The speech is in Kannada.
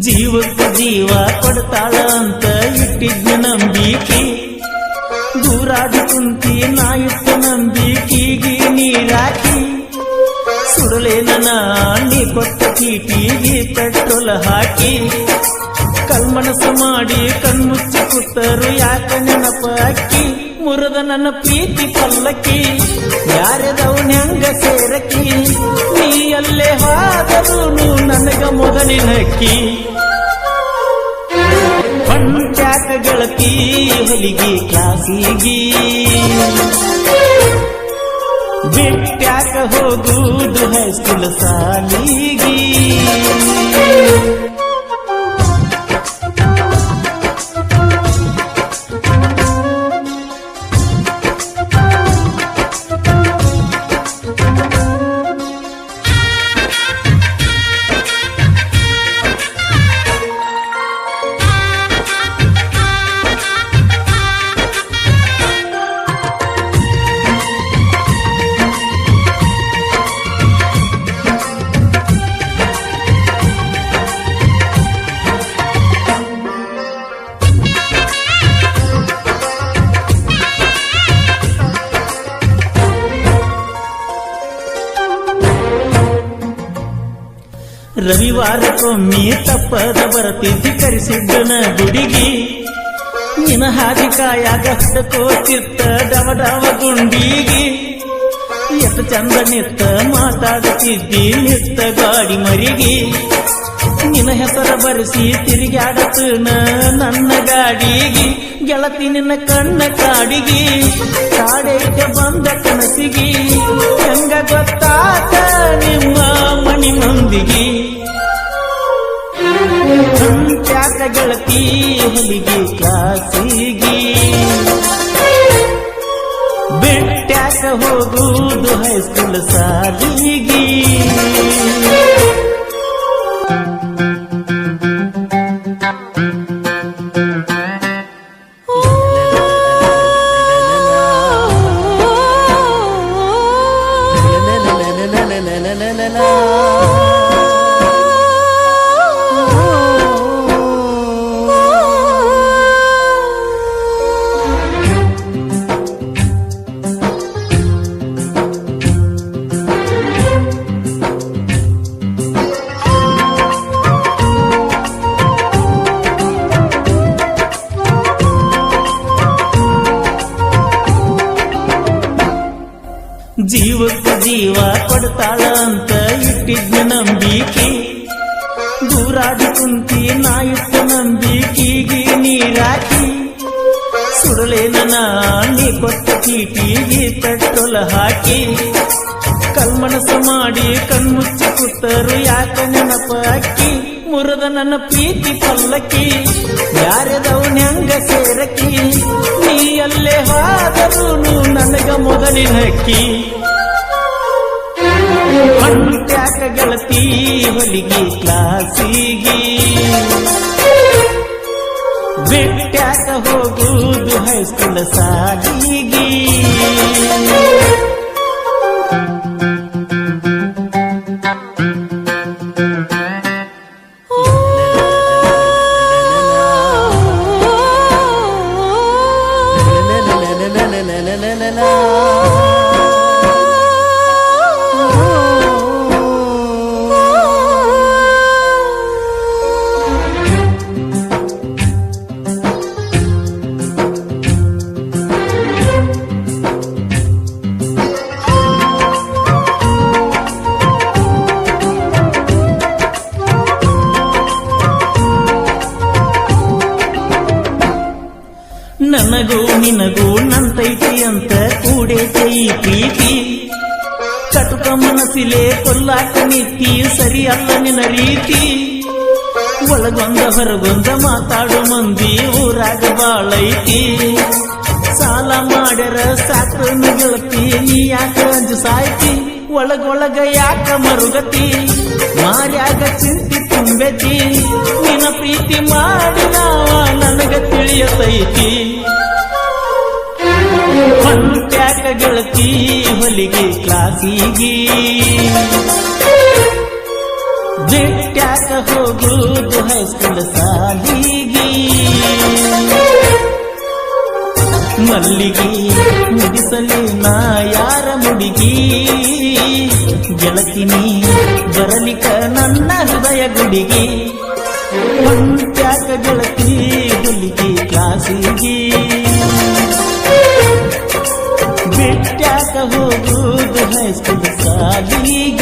ಜೀವಕ್ಕೆ ಜೀವ ಕೊಡ್ತಾಳ ಅಂತ ಇಟ್ಟಿದ್ನ ನಂಬಿಕೆ. ದೂರಾದಿ ಕುಂತಿ ನಾ ಇಟ್ಟ ನಂಬಿಕೆಗೆ ನೀರಾಕಿ. ಸುಡಲೇನ ನೀ ಕೊಟ್ಟ ಚೀಟಿಗೆ ಪೆಟ್ರೋಲ್ ಹಾಕಿ. ಕಲ್ಮನಸ ಮಾಡಿ ಕಣ್ಮುಚ್ಚಿ ಕೂತರು ಯಾಕ ನೆನಪ ಅಕ್ಕಿ ಮುರದ ನನ್ನ ಪ್ರೀತಿ ಪಲ್ಲಕ್ಕಿ ಯಾರದವ್ ನಂಗ ಸೇರಕಿ ನೀ ಅಲ್ಲೇ ಹಾದರೂ ನನಗ ಮೊದಲಿನಕ್ಕಿ ಪಂಚಾಕ ಗಳತಿ ಹೊಲಿಗೆ ಕ್ಲಾಸಿಗಿ, ಬಿಟ್ಟ್ಯಾಕ ಹೋಗುದು ಹೈಸ್ಕೂಲ್ ಸಾಲಿಗಿ. ರವಿವಾರಕ್ಕೊಮ್ಮೆ ತಪ್ಪದ ಬರತಿದ್ದಿ ಕರೆಸಿದ್ದನ ಗುಡಿಗಿ. ನಿನ ಹಾದಿ ಕಾಯಾಗ ಕೋಚಿತ್ತ ಡವ ಡವ ಗುಂಡಿಗಿ. ಎಷ್ಟ ಚಂದ ನಿತ್ತ ಮಾತಾಡುತ್ತಿದ್ದಿ ನಿತ್ತ ಗಾಡಿ ಮರಿಗಿ. ನಿನ್ನ ಹೆಸರ ಬರೆಸಿ ತಿರುಗಾಡತನ ನನ್ನ ಗಾಡಿಗಿ. ಗೆಳತಿ ನಿನ್ನ ಕಣ್ಣ ಕಾಡಿಗಿ. ಕಾಡೈತೆ ಬಂದ ಕನಸಿಗಿ. ಹೆಂಗ ಗೊತ್ತಾತ ಗೆಳತಿ ಹೊಲಿಗೆ ಕ್ಲಾಸಿಗಿ ಬಿಟ್ಟ್ಯಾಕ ಹೋಗುದು ಹೈಸ್ಕೂಲ್ ಸಾಲಿಗಿ. ಜೀವಕ್ಕೆ ಜೀವ ಕೊಡ್ತಾಳ ಅಂತ ಇಟ್ಟಿದ್ನ ನಂಬಿಕೆ. ದೂರಾದಿ ಕುಂತಿ ನಾ ಇಟ್ಟ ನಂಬಿಕೆಗೆ ನೀರಾಕಿ ಸುಡಲೇನ ನೀ ಕೊಟ್ಟ ಚೀಟಿಗೆ ಪೆಟ್ರೋಲ್ ಹಾಕಿ. ಕಲ್ಮನಸ ಮಾಡಿ ಕಣ್ಮುಚ್ಚಿ ಕೂತರು ಯಾಕ ನೆನಪ ಅಕ್ಕಿ ಮುರದ ನನ್ನ ಪ್ರೀತಿ ಪಲ್ಲಕ್ಕಿ. ಯಾರದವನ ಹೆಂಗ ಸೇರಕಿ ನೀ ಅಲ್ಲೇ ಹೋದರೂ ನನಗ ಮೊದಲಿನಕ್ಕಿ ಹೊಂಟ್ಯಾಕ ಗೆಳತಿ ಹೊಲಿಗೆ ಕ್ಲಾಸಿಗಿ. ಬಿಟ್ಟ್ಯಾಕ ಹೋಗುದು ಹೈಸ್ಕೂಲ್ ಸಾಲಿಗಿ. amor. ನನಗೂ ನಿನಗೂ ನಂತೈತಿ ಅಂತ ಕೂಡೆ ಕೈ ಪ್ರೀತಿ. ಕಟುಕ ಮನಸ್ಸಿಲೆ ಕೊಲ್ಲಾಟ ನೀತಿ ಸರಿ ಅಲ್ಲ ನಿನ್ನ ರೀತಿ. ಒಳಗೊಂದ ಹೊರಗೊಂದ ಮಾತಾಡು ಮಂದಿ, ಊರಾಗ ಬಾಳೈತಿ ಸಾಲ ಮಾಡ್ಯಾರ ಸಾಕು ಗೆಳತಿ ನೀ ಯಾಕ ಅಂಜು ಸಾಯ್ತಿ? ಒಳಗೊಳಗ ಯಾಕ ಮರುಗತಿ? ಮಾರ್ಯಾಗ ಚಿಂತಿ ತುಂಬೆತಿ. ನಿನ್ನ ಪ್ರೀತಿ ಮಾಡಿದ ನನಗ ತಿಳಿಯತೈತಿ. ಹೊಂಟ್ಯಾಕ ಗೆಳತಿ ಹೊಲಿಗೆ ಕ್ಲಾಸಿಗಿ. ಬಿಟ್ಟ ಬಿಟ್ಟಾಕ ಹೋಗುದು ಹೈಸ್ಕೂಲ್ ಸಾಲಿಗೆ ಮಲ್ಲಿಗೆ ಮುಗಿಸಲಿ ನಾ ಯಾರ ಮುಡಿಗಿ. ಗೆಳತಿನಿ ಬರಲಿಕ ನನ್ನ ಹೃದಯ ಗುಡಿಗೆ. ಹೊಂಟ್ಯಾಕ ಗೆಳತಿ ಹುಲಿಗೆ ಕ್ಲಾಸಿಗೆ. ಬಿಟ್ಟಾಕ ಹೋಗುದು ಹೈಸ್ಕೂಲ್ ಸಾಲಿಗೆ